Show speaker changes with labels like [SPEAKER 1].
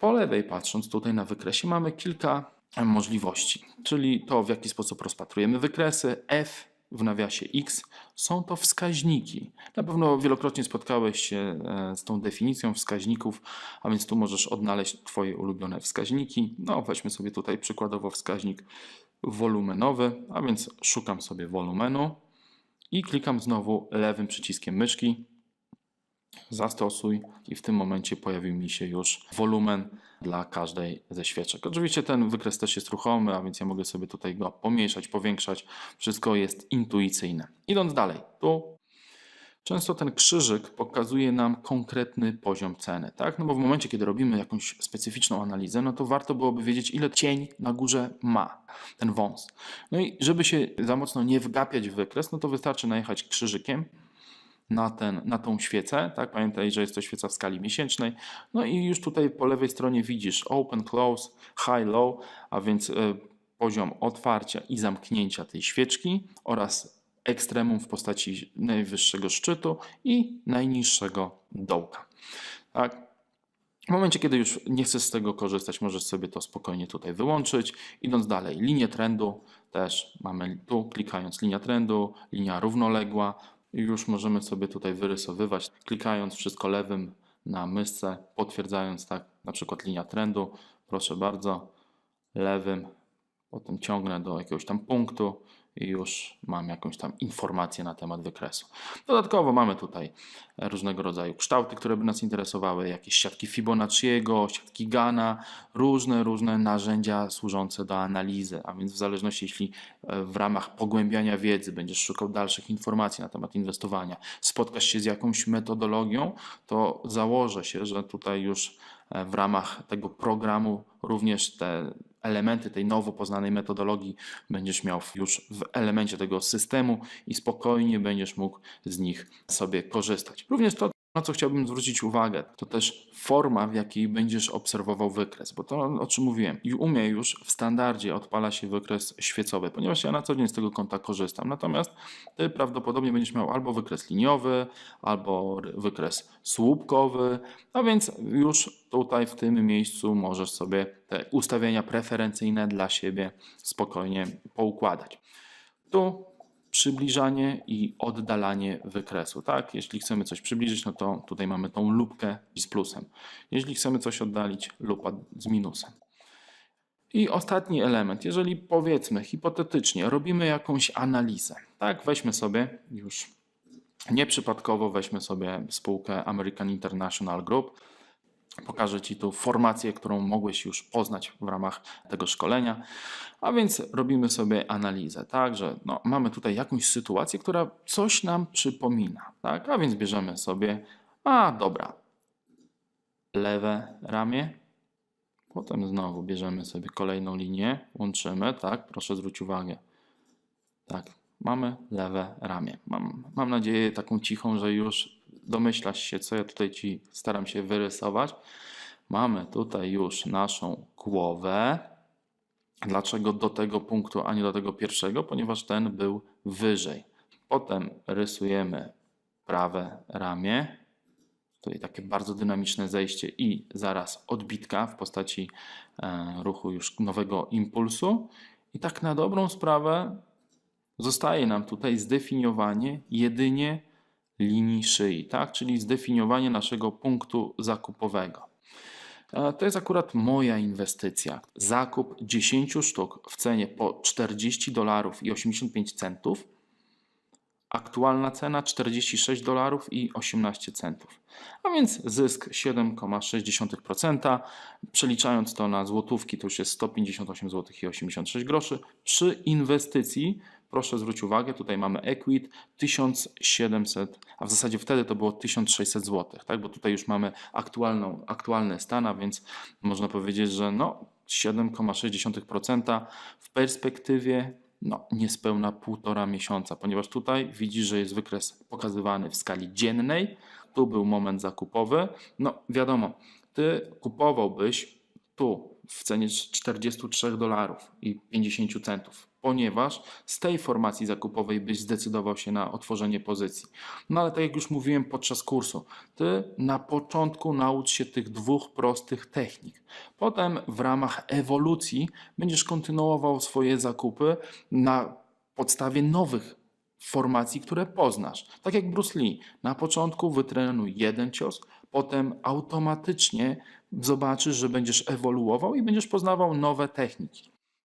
[SPEAKER 1] Po lewej patrząc tutaj na wykresie mamy kilka możliwości, czyli to w jaki sposób rozpatrujemy wykresy, F w nawiasie X są to wskaźniki. Na pewno wielokrotnie spotkałeś się e, z tą definicją wskaźników, a więc tu możesz odnaleźć Twoje ulubione wskaźniki. No, weźmy sobie tutaj przykładowo wskaźnik wolumenowy, a więc szukam sobie wolumenu i klikam znowu lewym przyciskiem myszki. Zastosuj i w tym momencie pojawił mi się już wolumen dla każdej ze świeczek. Oczywiście ten wykres też jest ruchomy, a więc ja mogę sobie tutaj go pomniejszać, powiększać. Wszystko jest intuicyjne. Idąc dalej, tu często ten krzyżyk pokazuje nam konkretny poziom ceny, tak? No bo w momencie, kiedy robimy jakąś specyficzną analizę, no to warto byłoby wiedzieć, ile cień na górze ma ten wąs. No i żeby się za mocno nie wgapiać w wykres, no to wystarczy najechać krzyżykiem na, ten, na tą świecę. Tak? Pamiętaj, że jest to świeca w skali miesięcznej. No i już tutaj po lewej stronie widzisz open, close, high, low, a więc y, poziom otwarcia i zamknięcia tej świeczki oraz ekstremum w postaci najwyższego szczytu i najniższego dołka. Tak? W momencie, kiedy już nie chcesz z tego korzystać, możesz sobie to spokojnie tutaj wyłączyć. Idąc dalej, linię trendu też mamy tu, klikając linia trendu, linia równoległa, i już możemy sobie tutaj wyrysowywać, klikając wszystko lewym na myszce, potwierdzając tak, na przykład linia trendu, proszę bardzo, lewym, potem ciągnę do jakiegoś tam punktu już mam jakąś tam informację na temat wykresu. Dodatkowo mamy tutaj różnego rodzaju kształty, które by nas interesowały, jakieś siatki Fibonacciego, siatki Gana, różne, różne narzędzia służące do analizy, a więc w zależności jeśli e, w ramach pogłębiania wiedzy będziesz szukał dalszych informacji na temat inwestowania, spotkasz się z jakąś metodologią, to założę się, że tutaj już w ramach tego programu również te elementy tej nowo poznanej metodologii będziesz miał już w elemencie tego systemu i spokojnie będziesz mógł z nich sobie korzystać. Również to, na co chciałbym zwrócić uwagę, to też forma, w jakiej będziesz obserwował wykres, bo to o czym mówiłem, i u mnie już w standardzie odpala się wykres świecowy, ponieważ ja na co dzień z tego konta korzystam. Natomiast ty prawdopodobnie będziesz miał albo wykres liniowy, albo wykres słupkowy, a więc już tutaj w tym miejscu możesz sobie te ustawienia preferencyjne dla siebie spokojnie poukładać. Tu przybliżanie i oddalanie wykresu. Tak? Jeśli chcemy coś przybliżyć, no to tutaj mamy tą lupkę z plusem. Jeśli chcemy coś oddalić, lupa z minusem. I ostatni element, jeżeli powiedzmy hipotetycznie robimy jakąś analizę, tak, weźmy sobie już nieprzypadkowo, weźmy sobie spółkę American International Group, Pokażę Ci tu formację, którą mogłeś już poznać w ramach tego szkolenia. A więc robimy sobie analizę, tak, że no, mamy tutaj jakąś sytuację, która coś nam przypomina. Tak? A więc bierzemy sobie, a dobra, lewe ramię, potem znowu bierzemy sobie kolejną linię, łączymy, tak, proszę zwrócić uwagę. Tak, mamy lewe ramię. Mam, mam nadzieję taką cichą, że już domyślasz się, co ja tutaj Ci staram się wyrysować. Mamy tutaj już naszą głowę. Dlaczego do tego punktu, a nie do tego pierwszego? Ponieważ ten był wyżej. Potem rysujemy prawe ramię. Tutaj takie bardzo dynamiczne zejście i zaraz odbitka w postaci e, ruchu już nowego impulsu. I tak na dobrą sprawę zostaje nam tutaj zdefiniowanie jedynie linii szyi, tak? czyli zdefiniowanie naszego punktu zakupowego. E, To jest akurat moja inwestycja. Zakup 10 sztuk w cenie po 40 dolarów i 85 centów. Aktualna cena 46 dolarów i 18 centów. A więc zysk 7,6%. Przeliczając to na złotówki, to już jest 158 zł i 86 groszy. Przy inwestycji, proszę zwrócić uwagę, tutaj mamy Equit 1700, a w zasadzie wtedy to było 1600 zł, tak? bo tutaj już mamy aktualną, aktualny stan, a więc można powiedzieć, że no 7,6% w perspektywie no, niespełna półtora miesiąca, ponieważ tutaj widzisz, że jest wykres pokazywany w skali dziennej. Tu był moment zakupowy. No wiadomo, ty kupowałbyś tu w cenie 43 dolarów i 50 centów. Ponieważ z tej formacji zakupowej byś zdecydował się na otworzenie pozycji. No ale tak jak już mówiłem podczas kursu, ty na początku naucz się tych dwóch prostych technik. Potem w ramach ewolucji będziesz kontynuował swoje zakupy na podstawie nowych formacji, które poznasz. Tak jak Bruce Lee. Na początku wytrenuj jeden cios, potem automatycznie zobaczysz, że będziesz ewoluował i będziesz poznawał nowe techniki.